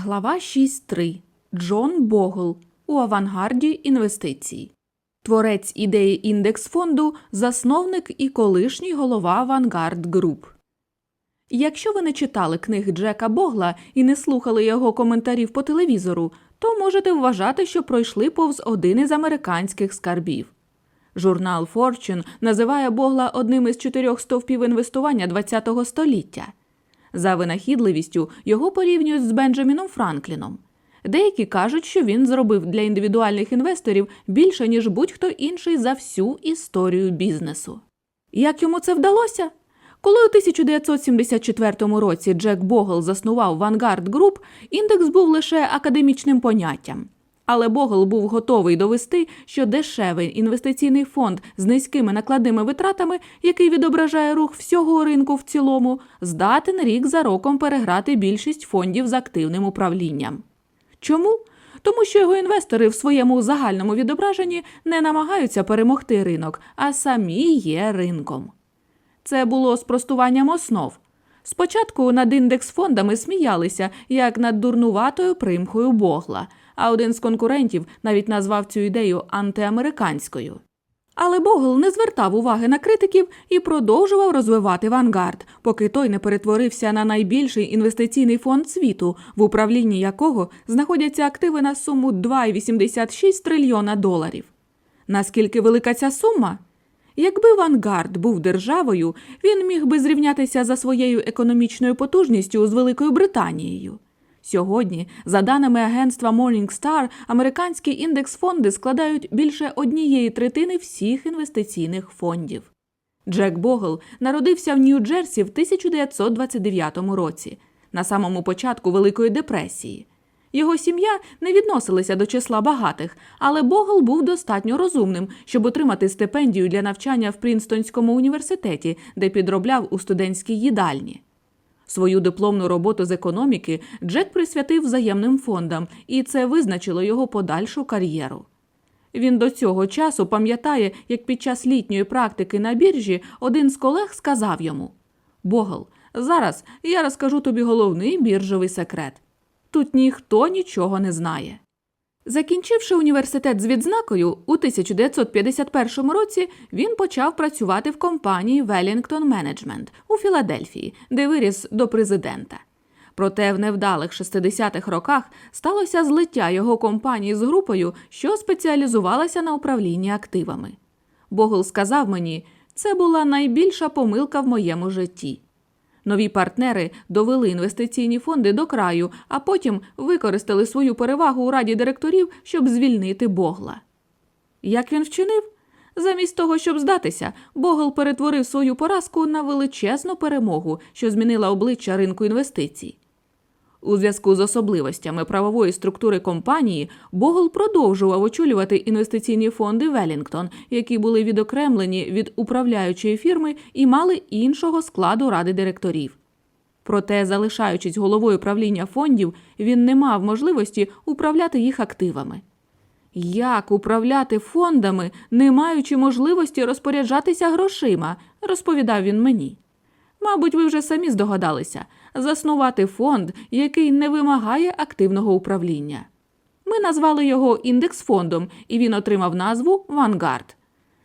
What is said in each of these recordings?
Глава 6.3. Джон Богл у авангарді інвестицій. Творець ідеї індекс фонду, засновник і колишній голова Авангард Груп. Якщо ви не читали книг Джека Богла і не слухали його коментарів по телевізору, то можете вважати, що пройшли повз один із американських скарбів. Журнал Fortune називає Богла одним із чотирьох стовпів інвестування ХХ століття. За винахідливістю його порівнюють з Бенджаміном Франкліном. Деякі кажуть, що він зробив для індивідуальних інвесторів більше, ніж будь-хто інший за всю історію бізнесу. Як йому це вдалося? Коли у 1974 році Джек Богл заснував Vanguard Group, індекс був лише академічним поняттям. Але Богл був готовий довести, що дешевий інвестиційний фонд з низькими накладними витратами, який відображає рух всього ринку в цілому, здатен рік за роком переграти більшість фондів з активним управлінням. Чому? Тому що його інвестори в своєму загальному відображенні не намагаються перемогти ринок, а самі є ринком. Це було спростуванням основ. Спочатку над індекс фондами сміялися, як над дурнуватою примхою Богла, а один з конкурентів навіть назвав цю ідею антиамериканською. Але Богл не звертав уваги на критиків і продовжував розвивати Вангард, поки той не перетворився на найбільший інвестиційний фонд світу, в управлінні якого знаходяться активи на суму 2,86 трильйона доларів. Наскільки велика ця сума? Якби Вангард був державою, він міг би зрівнятися за своєю економічною потужністю з Великою Британією. Сьогодні, за даними агентства Morningstar, американські індекс-фонди складають більше однієї третини всіх інвестиційних фондів. Джек Богл народився в Нью-Джерсі в 1929 році, на самому початку Великої депресії. Його сім'я не відносилася до числа багатих, але Богл був достатньо розумним, щоб отримати стипендію для навчання в Прінстонському університеті, де підробляв у студентській їдальні. Свою дипломну роботу з економіки Джек присвятив взаємним фондам, і це визначило його подальшу кар'єру. Він до цього часу пам'ятає, як під час літньої практики на біржі один з колег сказав йому: Богл, зараз я розкажу тобі головний біржовий секрет. Тут ніхто нічого не знає. Закінчивши університет з відзнакою, у 1951 році він почав працювати в компанії Wellington Management у Філадельфії, де виріс до президента. Проте в невдалих 60-х роках сталося злиття його компанії з групою, що спеціалізувалася на управлінні активами. Богл сказав мені, це була найбільша помилка в моєму житті. Нові партнери довели інвестиційні фонди до краю, а потім використали свою перевагу у раді директорів, щоб звільнити Богла. Як він вчинив? Замість того, щоб здатися, Богл перетворив свою поразку на величезну перемогу, що змінила обличчя ринку інвестицій. У зв'язку з особливостями правової структури компанії Богл продовжував очолювати інвестиційні фонди Велінгтон, які були відокремлені від управляючої фірми і мали іншого складу ради директорів. Проте, залишаючись головою правління фондів, він не мав можливості управляти їх активами. Як управляти фондами, не маючи можливості розпоряджатися грошима, розповідав він мені. Мабуть, ви вже самі здогадалися заснувати фонд, який не вимагає активного управління. Ми назвали його індекс фондом, і він отримав назву Вангард.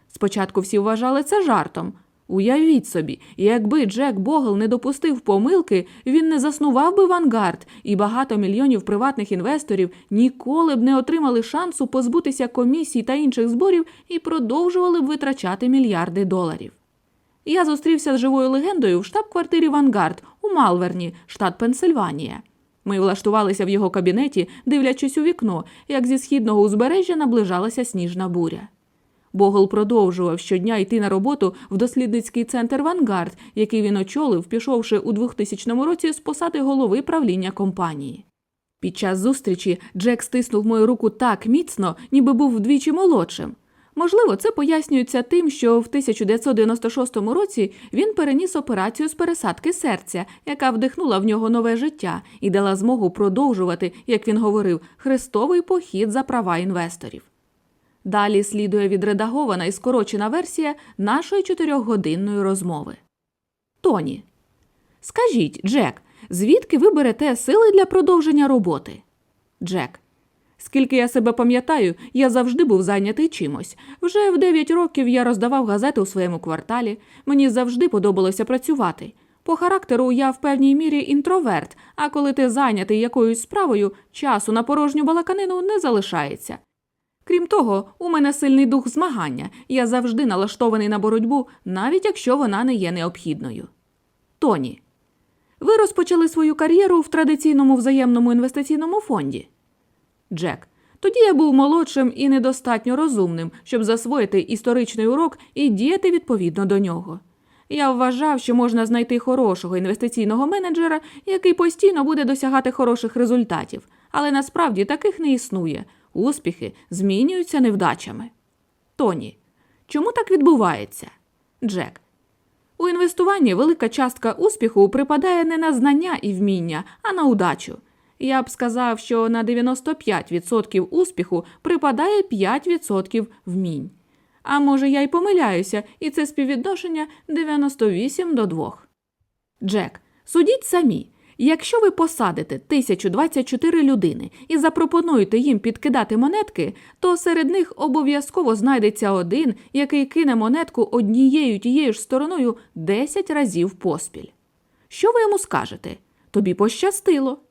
Спочатку всі вважали це жартом. Уявіть собі, якби Джек Богл не допустив помилки, він не заснував би Вангард, і багато мільйонів приватних інвесторів ніколи б не отримали шансу позбутися комісій та інших зборів і продовжували б витрачати мільярди доларів. Я зустрівся з живою легендою в штаб-квартирі Вангард у Малверні, штат Пенсильванія. Ми влаштувалися в його кабінеті, дивлячись у вікно, як зі східного узбережжя наближалася сніжна буря. Богл продовжував щодня йти на роботу в дослідницький центр Вангард, який він очолив, пішовши у 2000 році з посади голови правління компанії. Під час зустрічі Джек стиснув мою руку так міцно, ніби був вдвічі молодшим. Можливо, це пояснюється тим, що в 1996 році він переніс операцію з пересадки серця, яка вдихнула в нього нове життя і дала змогу продовжувати, як він говорив, хрестовий похід за права інвесторів. Далі слідує відредагована і скорочена версія нашої чотирьохгодинної розмови. Тоні. Скажіть, Джек, Звідки ви берете сили для продовження роботи? Джек. Скільки я себе пам'ятаю, я завжди був зайнятий чимось. Вже в 9 років я роздавав газети у своєму кварталі. Мені завжди подобалося працювати. По характеру я в певній мірі інтроверт, а коли ти зайнятий якоюсь справою, часу на порожню балаканину не залишається. Крім того, у мене сильний дух змагання, я завжди налаштований на боротьбу, навіть якщо вона не є необхідною. Тоні. Ви розпочали свою кар'єру в традиційному взаємному інвестиційному фонді. Джек. Тоді я був молодшим і недостатньо розумним, щоб засвоїти історичний урок і діяти відповідно до нього. Я вважав, що можна знайти хорошого інвестиційного менеджера, який постійно буде досягати хороших результатів, але насправді таких не існує. Успіхи змінюються невдачами. Тоні. Чому так відбувається? Джек. У інвестуванні велика частка успіху припадає не на знання і вміння, а на удачу. Я б сказав, що на 95% успіху припадає 5% вмінь. А може, я й помиляюся, і це співвідношення 98 до 2. Джек, судіть самі. Якщо ви посадите 1024 людини і запропонуєте їм підкидати монетки, то серед них обов'язково знайдеться один, який кине монетку однією тією ж стороною 10 разів поспіль. Що ви йому скажете? Тобі пощастило.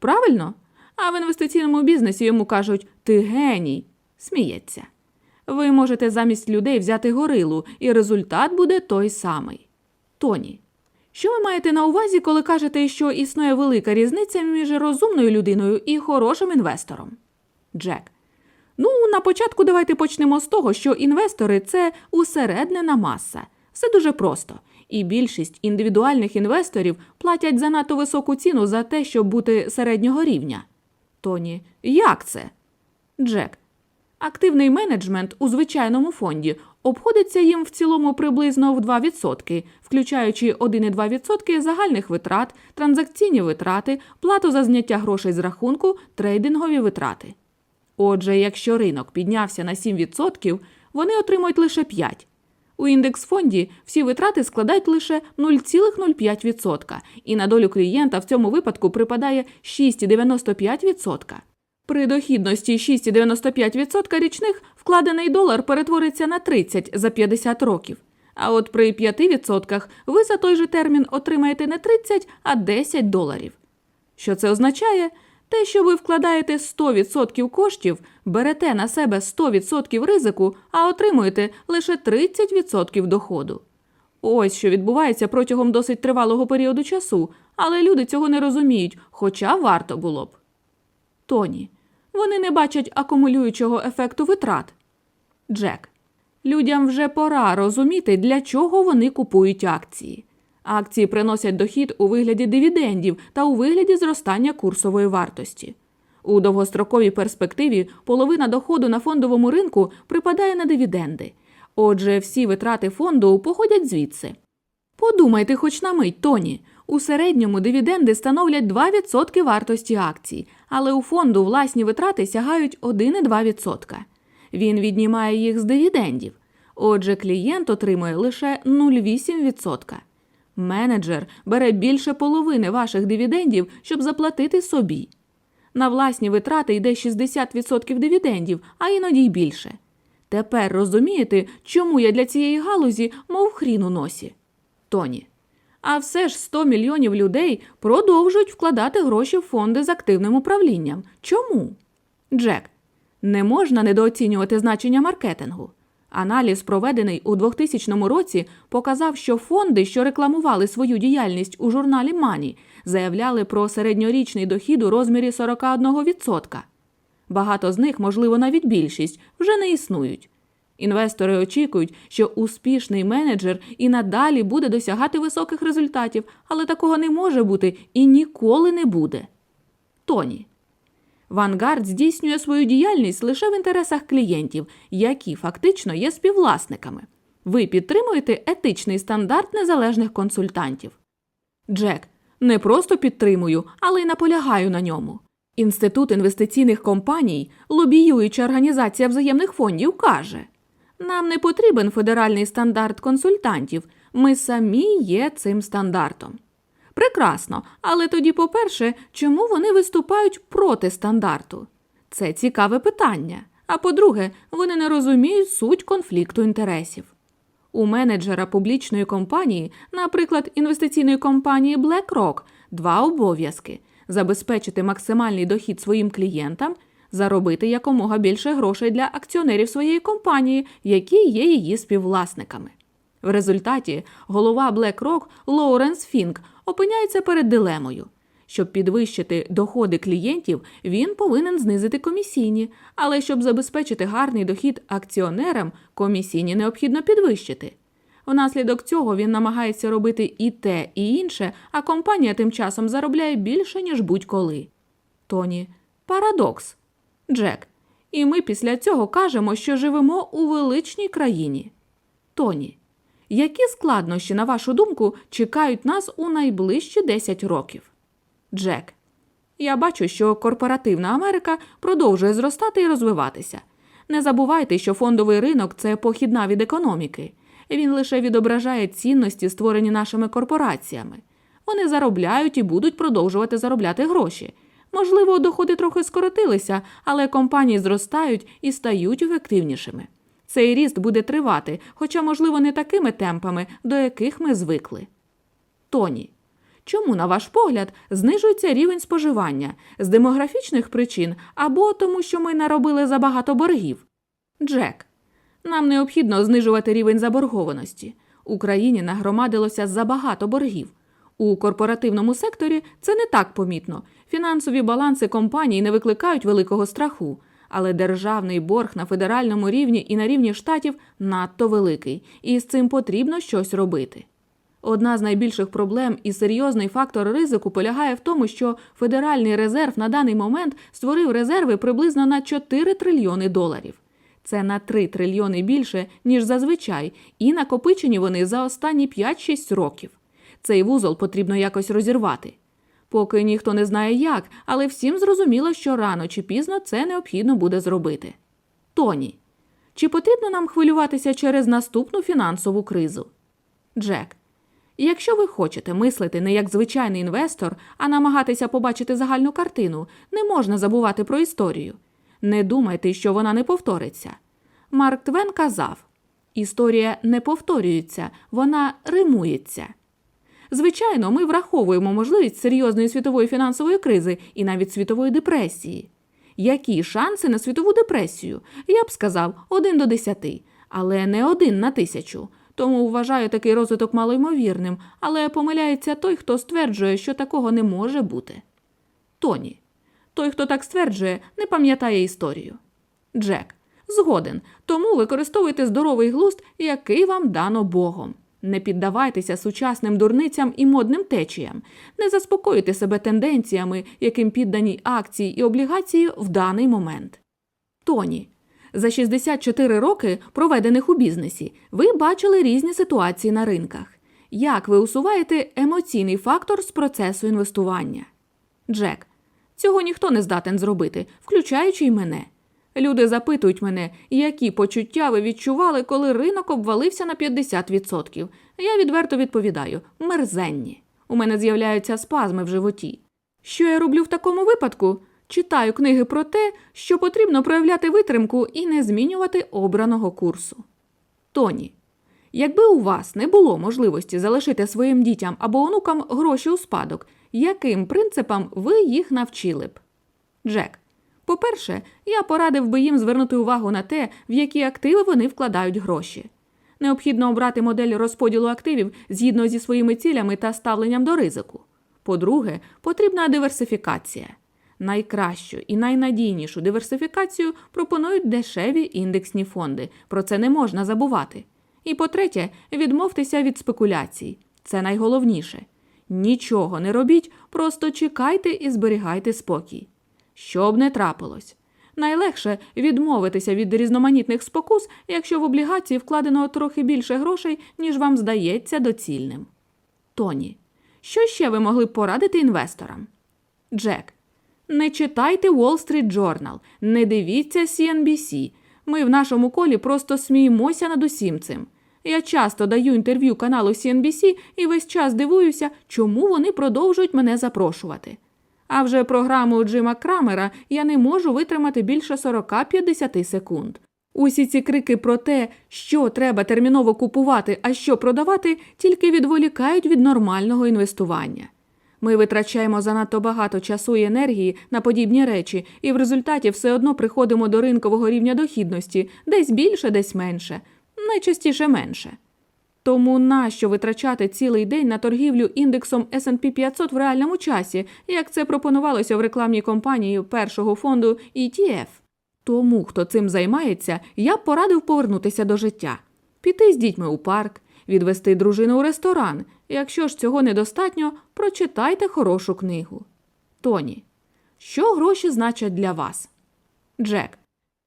Правильно? А в інвестиційному бізнесі йому кажуть ти геній. Сміється. Ви можете замість людей взяти горилу, і результат буде той самий. Тоні. Що ви маєте на увазі, коли кажете, що існує велика різниця між розумною людиною і хорошим інвестором? Джек. Ну, на початку давайте почнемо з того, що інвестори це усереднена маса. Все дуже просто. І більшість індивідуальних інвесторів платять занадто високу ціну за те, щоб бути середнього рівня. Тоні, як це? Джек. Активний менеджмент у звичайному фонді обходиться їм в цілому приблизно в 2%, включаючи 1,2% загальних витрат, транзакційні витрати, плату за зняття грошей з рахунку, трейдингові витрати. Отже, якщо ринок піднявся на 7%, вони отримують лише 5%. У індекс-фонді всі витрати складають лише 0,05%, і на долю клієнта в цьому випадку припадає 6,95%. При дохідності 6,95% річних вкладений долар перетвориться на 30 за 50 років. А от при 5% ви за той же термін отримаєте не 30, а 10 доларів. Що це означає? Те, що ви вкладаєте 100% коштів, берете на себе 100% ризику, а отримуєте лише 30% доходу. Ось що відбувається протягом досить тривалого періоду часу, але люди цього не розуміють, хоча варто було б. Тоні. Вони не бачать акумулюючого ефекту витрат. Джек. Людям вже пора розуміти, для чого вони купують акції. Акції приносять дохід у вигляді дивідендів та у вигляді зростання курсової вартості. У довгостроковій перспективі половина доходу на фондовому ринку припадає на дивіденди. Отже, всі витрати фонду походять звідси. Подумайте хоч на мить, Тоні. У середньому дивіденди становлять 2% вартості акцій, але у фонду власні витрати сягають 1,2%. Він віднімає їх з дивідендів. Отже, клієнт отримує лише 0,8%. Менеджер бере більше половини ваших дивідендів, щоб заплатити собі. На власні витрати йде 60% дивідендів, а іноді й більше. Тепер розумієте, чому я для цієї галузі мов хрін у носі? Тоні. А все ж 100 мільйонів людей продовжують вкладати гроші в фонди з активним управлінням. Чому? Джек. Не можна недооцінювати значення маркетингу. Аналіз, проведений у 2000 році, показав, що фонди, що рекламували свою діяльність у журналі Мані, заявляли про середньорічний дохід у розмірі 41%. Багато з них, можливо, навіть більшість, вже не існують. Інвестори очікують, що успішний менеджер і надалі буде досягати високих результатів, але такого не може бути і ніколи не буде. Тоні. Вангард здійснює свою діяльність лише в інтересах клієнтів, які фактично є співвласниками. Ви підтримуєте етичний стандарт незалежних консультантів. Джек. Не просто підтримую, але й наполягаю на ньому. Інститут інвестиційних компаній, лобіююча організація взаємних фондів, каже: нам не потрібен федеральний стандарт консультантів, ми самі є цим стандартом. Прекрасно, але тоді, по-перше, чому вони виступають проти стандарту? Це цікаве питання. А по-друге, вони не розуміють суть конфлікту інтересів. У менеджера публічної компанії, наприклад, інвестиційної компанії BlackRock, два обов'язки забезпечити максимальний дохід своїм клієнтам, заробити якомога більше грошей для акціонерів своєї компанії, які є її співвласниками. В результаті голова BlackRock Лоуренс Фінк опиняється перед дилемою. Щоб підвищити доходи клієнтів, він повинен знизити комісійні, але щоб забезпечити гарний дохід акціонерам, комісійні необхідно підвищити. Внаслідок цього він намагається робити і те, і інше, а компанія тим часом заробляє більше, ніж будь-коли. Тоні, парадокс. Джек. І ми після цього кажемо, що живемо у величній країні. Тоні. Які складнощі, на вашу думку, чекають нас у найближчі 10 років? Джек. Я бачу, що корпоративна Америка продовжує зростати і розвиватися. Не забувайте, що фондовий ринок це похідна від економіки. Він лише відображає цінності, створені нашими корпораціями. Вони заробляють і будуть продовжувати заробляти гроші. Можливо, доходи трохи скоротилися, але компанії зростають і стають ефективнішими. Цей ріст буде тривати, хоча, можливо, не такими темпами, до яких ми звикли. Тоні. Чому, на ваш погляд, знижується рівень споживання з демографічних причин або тому, що ми наробили забагато боргів? Джек. Нам необхідно знижувати рівень заборгованості. Україні нагромадилося забагато боргів. У корпоративному секторі це не так помітно. Фінансові баланси компаній не викликають великого страху, але державний борг на федеральному рівні і на рівні штатів надто великий, і з цим потрібно щось робити. Одна з найбільших проблем і серйозний фактор ризику полягає в тому, що Федеральний резерв на даний момент створив резерви приблизно на 4 трильйони доларів. Це на 3 трильйони більше, ніж зазвичай, і накопичені вони за останні 5-6 років. Цей вузол потрібно якось розірвати. Поки ніхто не знає як, але всім зрозуміло, що рано чи пізно це необхідно буде зробити. Тоні, чи потрібно нам хвилюватися через наступну фінансову кризу? Джек. Якщо ви хочете мислити не як звичайний інвестор, а намагатися побачити загальну картину, не можна забувати про історію. Не думайте, що вона не повториться. Марк Твен казав: історія не повторюється, вона римується. Звичайно, ми враховуємо можливість серйозної світової фінансової кризи і навіть світової депресії. Які шанси на світову депресію? Я б сказав, один до десяти, але не один на тисячу. Тому вважаю такий розвиток малоймовірним, але помиляється той, хто стверджує, що такого не може бути. Тоні. Той, хто так стверджує, не пам'ятає історію. Джек. Згоден. Тому використовуйте здоровий глузд, який вам дано Богом. Не піддавайтеся сучасним дурницям і модним течіям, не заспокоюйте себе тенденціями, яким піддані акції і облігації в даний момент. Тоні. За 64 роки, проведених у бізнесі, ви бачили різні ситуації на ринках. Як ви усуваєте емоційний фактор з процесу інвестування? Джек. Цього ніхто не здатен зробити, включаючи й мене. Люди запитують мене, які почуття ви відчували, коли ринок обвалився на 50%. Я відверто відповідаю мерзенні. У мене з'являються спазми в животі. Що я роблю в такому випадку? Читаю книги про те, що потрібно проявляти витримку і не змінювати обраного курсу. Тоні. Якби у вас не було можливості залишити своїм дітям або онукам гроші у спадок, яким принципам ви їх навчили б? Джек. По-перше, я порадив би їм звернути увагу на те, в які активи вони вкладають гроші. Необхідно обрати модель розподілу активів згідно зі своїми цілями та ставленням до ризику. По-друге, потрібна диверсифікація. Найкращу і найнадійнішу диверсифікацію пропонують дешеві індексні фонди. Про це не можна забувати. І по-третє, відмовтеся від спекуляцій. Це найголовніше. Нічого не робіть, просто чекайте і зберігайте спокій. Що б не трапилось. Найлегше відмовитися від різноманітних спокус, якщо в облігації вкладено трохи більше грошей, ніж вам здається доцільним. Тоні. Що ще ви могли б порадити інвесторам? Джек. Не читайте Wall Street Journal, не дивіться CNBC. Ми в нашому колі просто сміємося над усім цим. Я часто даю інтерв'ю каналу CNBC і весь час дивуюся, чому вони продовжують мене запрошувати. А вже програму Джима Крамера я не можу витримати більше 40-50 секунд. Усі ці крики про те, що треба терміново купувати, а що продавати, тільки відволікають від нормального інвестування. Ми витрачаємо занадто багато часу і енергії на подібні речі, і в результаті все одно приходимо до ринкового рівня дохідності десь більше, десь менше, найчастіше менше. Тому нащо витрачати цілий день на торгівлю індексом S&P 500 в реальному часі, як це пропонувалося в рекламній кампанії першого фонду ETF? Тому, хто цим займається, я б порадив повернутися до життя, піти з дітьми у парк, відвести дружину у ресторан. Якщо ж цього недостатньо, прочитайте хорошу книгу. Тоні. Що гроші значать для вас? Джек.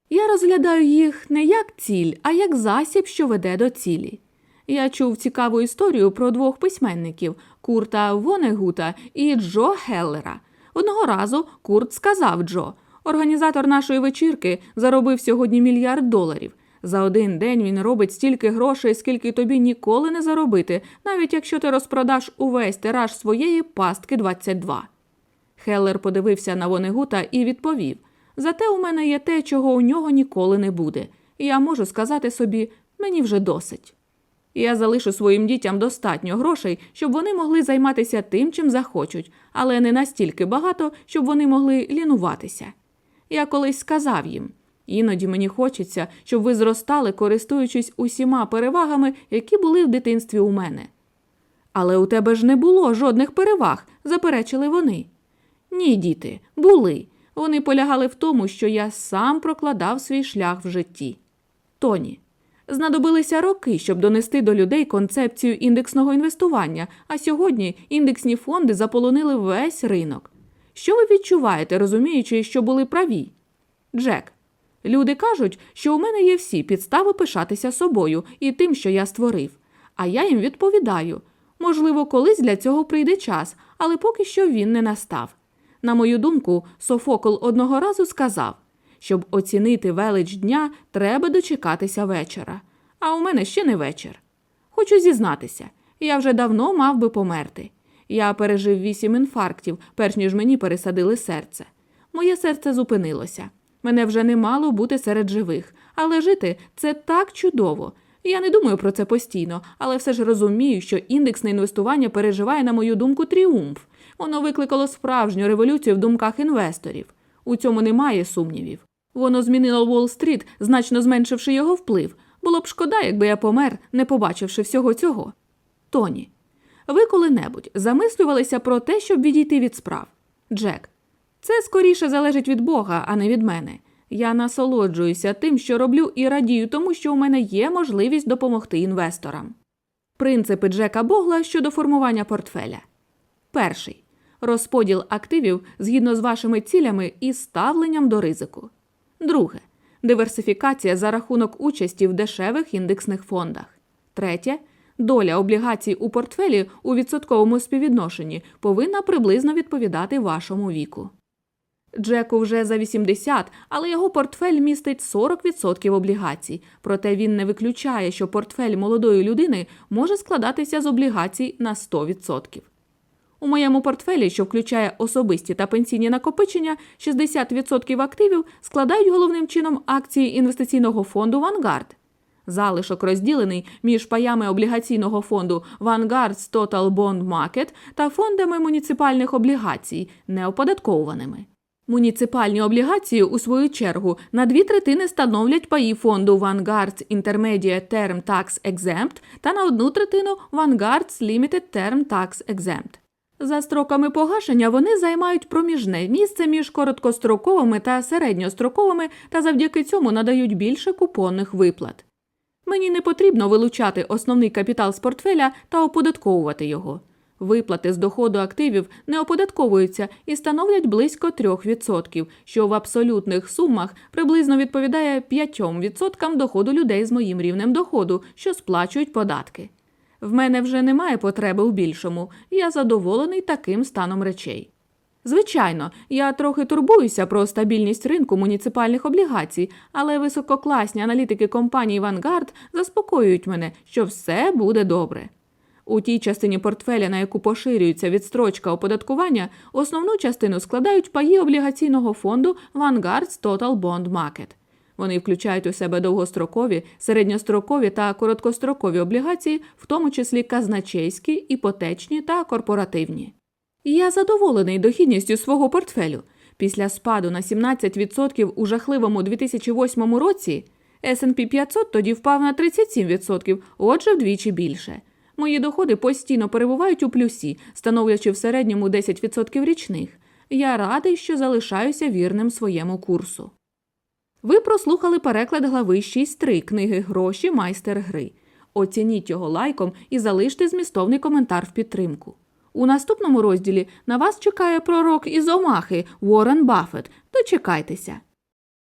Я розглядаю їх не як ціль, а як засіб, що веде до цілі. Я чув цікаву історію про двох письменників Курта Вонегута і Джо Хеллера. Одного разу Курт сказав Джо: організатор нашої вечірки заробив сьогодні мільярд доларів. За один день він робить стільки грошей, скільки тобі ніколи не заробити, навіть якщо ти розпродаш увесь тираж своєї пастки 22. Хеллер подивився на Вонегута і відповів: Зате у мене є те, чого у нього ніколи не буде. І я можу сказати собі, мені вже досить. Я залишу своїм дітям достатньо грошей, щоб вони могли займатися тим, чим захочуть, але не настільки багато, щоб вони могли лінуватися. Я колись сказав їм іноді мені хочеться, щоб ви зростали, користуючись усіма перевагами, які були в дитинстві у мене. Але у тебе ж не було жодних переваг, заперечили вони. Ні, діти, були. Вони полягали в тому, що я сам прокладав свій шлях в житті. Тоні. Знадобилися роки, щоб донести до людей концепцію індексного інвестування, а сьогодні індексні фонди заполонили весь ринок. Що ви відчуваєте, розуміючи, що були праві? Джек. Люди кажуть, що у мене є всі підстави пишатися собою і тим, що я створив. А я їм відповідаю можливо, колись для цього прийде час, але поки що він не настав. На мою думку, Софокл одного разу сказав щоб оцінити велич дня, треба дочекатися вечора. А у мене ще не вечір. Хочу зізнатися, я вже давно мав би померти. Я пережив вісім інфарктів, перш ніж мені пересадили серце. Моє серце зупинилося. Мене вже не мало бути серед живих, але жити це так чудово. Я не думаю про це постійно, але все ж розумію, що індексне інвестування переживає, на мою думку, тріумф. Воно викликало справжню революцію в думках інвесторів. У цьому немає сумнівів. Воно змінило Уолл-стріт, значно зменшивши його вплив. Було б шкода, якби я помер, не побачивши всього цього. Тоні, ви коли-небудь замислювалися про те, щоб відійти від справ? Джек, це скоріше залежить від Бога, а не від мене. Я насолоджуюся тим, що роблю, і радію тому, що у мене є можливість допомогти інвесторам. Принципи Джека Богла щодо формування портфеля. Перший розподіл активів згідно з вашими цілями і ставленням до ризику. Друге диверсифікація за рахунок участі в дешевих індексних фондах. Третє доля облігацій у портфелі у відсотковому співвідношенні повинна приблизно відповідати вашому віку. Джеку вже за 80, але його портфель містить 40% облігацій, проте він не виключає, що портфель молодої людини може складатися з облігацій на 100%. У моєму портфелі, що включає особисті та пенсійні накопичення, 60% активів складають головним чином акції інвестиційного фонду Vanguard. Залишок розділений між паями облігаційного фонду Vanguard's Total Bond Market та фондами муніципальних облігацій, неоподаткованими. Муніципальні облігації, у свою чергу, на дві третини становлять паї фонду Vanguard's Intermediate Term Tax Exempt та на одну третину Vanguard's Limited Term Tax Exempt. За строками погашення вони займають проміжне місце між короткостроковими та середньостроковими та завдяки цьому надають більше купонних виплат. Мені не потрібно вилучати основний капітал з портфеля та оподатковувати його. Виплати з доходу активів не оподатковуються і становлять близько 3%, що в абсолютних сумах приблизно відповідає 5% доходу людей з моїм рівнем доходу, що сплачують податки. В мене вже немає потреби у більшому, я задоволений таким станом речей. Звичайно, я трохи турбуюся про стабільність ринку муніципальних облігацій, але висококласні аналітики компанії Vanguard заспокоюють мене, що все буде добре. У тій частині портфеля, на яку поширюється відстрочка оподаткування, основну частину складають паї облігаційного фонду Vanguard's Total Bond Market. Вони включають у себе довгострокові, середньострокові та короткострокові облігації, в тому числі казначейські, іпотечні та корпоративні. Я задоволений дохідністю свого портфелю. Після спаду на 17% у жахливому 2008 році S&P 500 тоді впав на 37%, отже вдвічі більше. Мої доходи постійно перебувають у плюсі, становлячи в середньому 10% річних. Я радий, що залишаюся вірним своєму курсу. Ви прослухали переклад глави 6.3 книги Гроші майстер гри. Оцініть його лайком і залиште змістовний коментар в підтримку. У наступному розділі на вас чекає пророк із Омахи Уоррен Баффет. Дочекайтеся.